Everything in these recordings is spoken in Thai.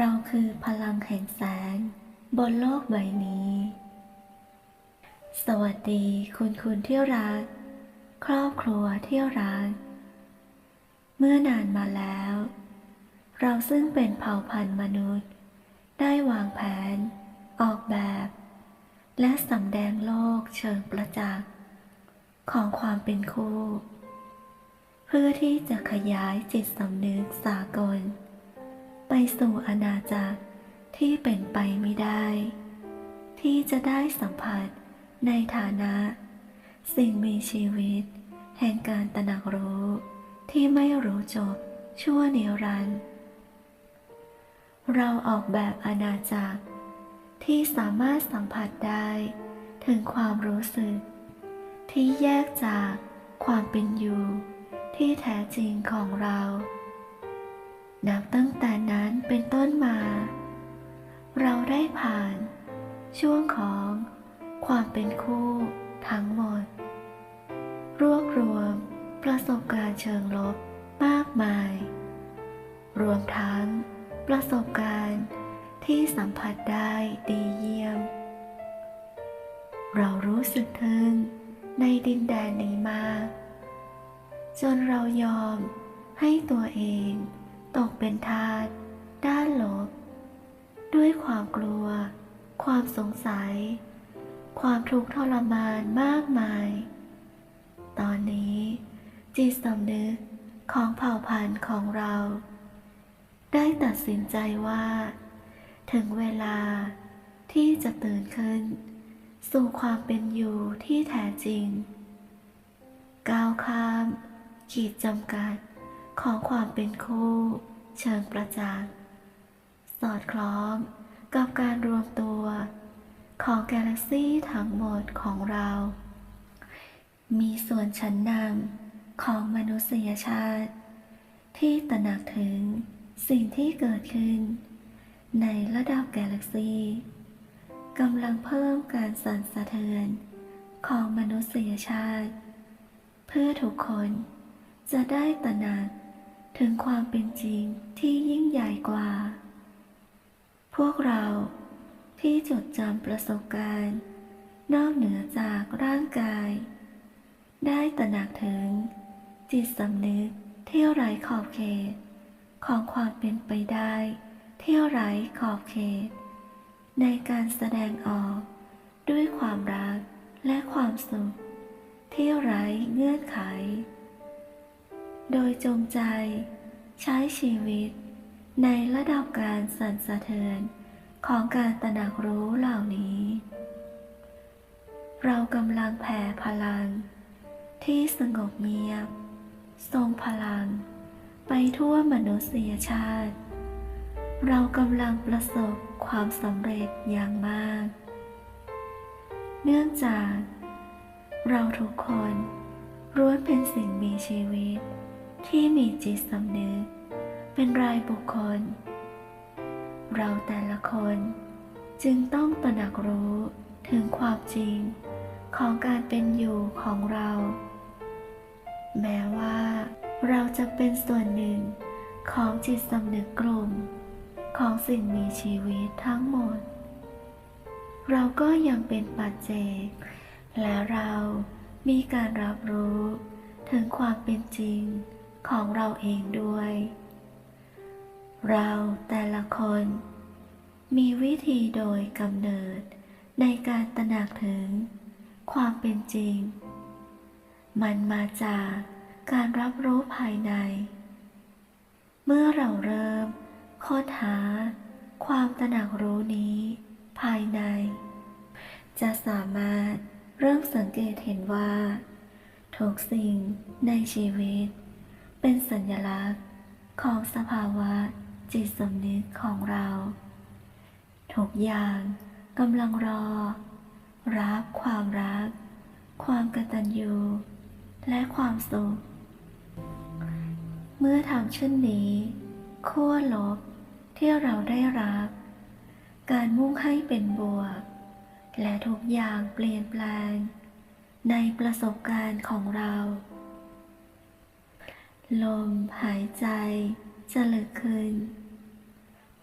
เราคือพลังแห่งแสง บนโลกใบนี้ สวัสดีคุณคุณที่รัก ครอบครัวที่รัก เมื่อนานมาแล้ว เราซึ่งเป็นเผ่าพันธุ์มนุษย์ ได้วางแผน ออกแบบ และสำแดงโลกเชิงประจักษ์ของความเป็นคู่ เพื่อที่จะขยายจิตสำนึกสากล ไปสู่อาณาจักรที่เป็นไปไม่ได้ ที่จะได้สัมผัสในฐานะ สิ่งมีชีวิต แห่งการตระหนักรู้ที่ไม่รู้จบชั่วนิรันดร์เราออกแบบอาณาจักร ที่สามารถสัมผัสได้ ถึงความรู้สึก ที่แยกจากความเป็นอยู่ ที่แท้จริงของเรา นับตั้งแต่นั้นเป็นต้นมา เราได้ผ่าน ช่วงของความเป็นคู่ทั้งหมด รวบรวมประสบการณ์เชิงลบมากมาย รวมทั้งประสบการณ์ที่สัมผัสได้ดีเยี่ยม เรารู้สึกถึงในดินแดนนี้มาก จนเรายอมให้ตัวเอง ตกเป็นทาสด้านลบ ด้วยความกลัว ความสงสัย ความทุกข์ทรมานมากมาย ตอนนี้จิตสำนึกของเผ่าพันธุ์ของเรา ได้ตัดสินใจว่า ถึงเวลาที่จะตื่นขึ้น สู่ความเป็นอยู่ที่แท้จริง ก้าวข้าม ขีดจำกัด ของความเป็นคู่ เชิงประจักษ์สอดคล้องกับการรวมตัว ของกาแล็กซี่ทั้งหมดของเรา มีส่วนชั้นนำของมนุษยชาติ ที่ตระหนักถึงสิ่งที่เกิดขึ้น ในระดับกาแล็กซีกำลังเพิ่มการสั่นสะเทือนของมนุษยชาติ เพื่อทุกคนจะได้ตระหนัก ถึงความเป็นจริงที่ยิ่งใหญ่กว่า พวกเราที่จดจำประสบการณ์ นอกเหนือจากร่างกาย ได้ตระหนักถึง จิตสำนึกที่ยวไร้ขอบเขต ของความเป็นไปได้เที่ยวไร้ขอบเขต ในการแสดงออกด้วยความรักและความสุข เที่ยวไร้เงื่อนไข โดยจงใจ ใช้ชีวิต ในระดับการสั่นสะเทือนของการตระหนักรู้เหล่านี้ เรากำลังแผ่พลัง ที่สงบเงียบ ทรงพลัง ไปทั่วมนุษยชาติ เรากำลังประสบความสำเร็จอย่างมาก เนื่องจาก เราทุกคนล้วนเป็นสิ่งมีชีวิต ที่มีจิตสำนึกเป็นรายบุคคล เราแต่ละคนจึงต้องตระหนักรู้ถึงความจริงของการเป็นอยู่ของเรา แม้ว่าเราจะเป็นส่วนหนึ่งของจิตสำนึกกลุ่ม ของสิ่งมีชีวิตทั้งหมด เราก็ยังเป็นปัจเจก และเรามีการรับรู้ถึงความเป็นจริง ของเราเองด้วย เราแต่ละคนมีวิธีโดยกำเนิดในการตระหนักถึง ความเป็นจริง มันมาจากการรับรู้ภายใน เมื่อเราเริ่มค้นหาความตระหนักรู้นี้ภายใน จะสามารถเริ่มสังเกตเห็นว่าทุกสิ่งในชีวิต เป็นสัญลักษณ์ของสภาวะจิตสำนึกของเราทุกอย่างกำลังรอ รับความรัก ความกตัญญูและความสุข เมื่อทำเช่นนี้ขั้วลบที่เราได้รับ การมุ่งให้เป็นบวก และทุกอย่างเปลี่ยนแปลง ในประสบการณ์ของเรา ลมหายใจจะลึกขึ้น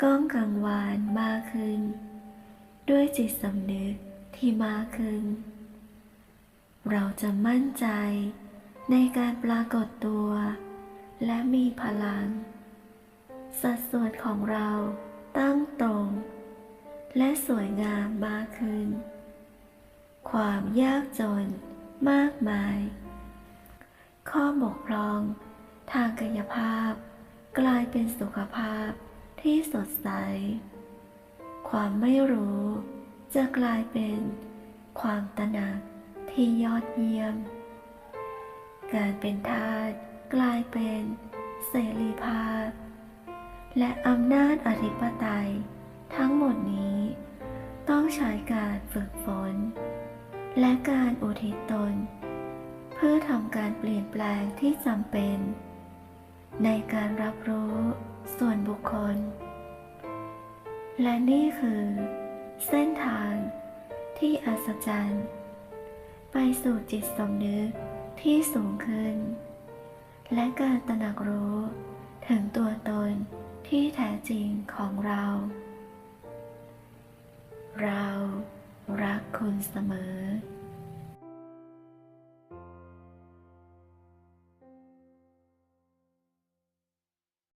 ก้องกังวานมากขึ้น ด้วยจิตสำนึกที่มากขึ้น เราจะมั่นใจในการปรากฏตัว และมีพลัง สัดส่วนของเราตั้งตรง และสวยงามมากขึ้น ความยากจนมากมาย ข้อบกพร่อง ทางกายภาพ กลายเป็นสุขภาพที่สดใส ความไม่รู้ จะกลายเป็นความตระหนักที่ยอดเยี่ยม การเป็นทาสกลายเป็นเสรีภาพ และอำนาจอธิปไตย ทั้งหมดนี้ ต้องใช้การฝึกฝน และการอุทิศตน เพื่อทำการเปลี่ยนแปลงที่จำเป็น ในการรับรู้ส่วนบุคคล และนี่คือ เส้นทางที่อัศจรรย์ ไปสู่จิตสำนึกที่สูงขึ้น และการตระหนักรู้ถึงตัวตนที่แท้จริงของเรา เรารักคุณเสมอ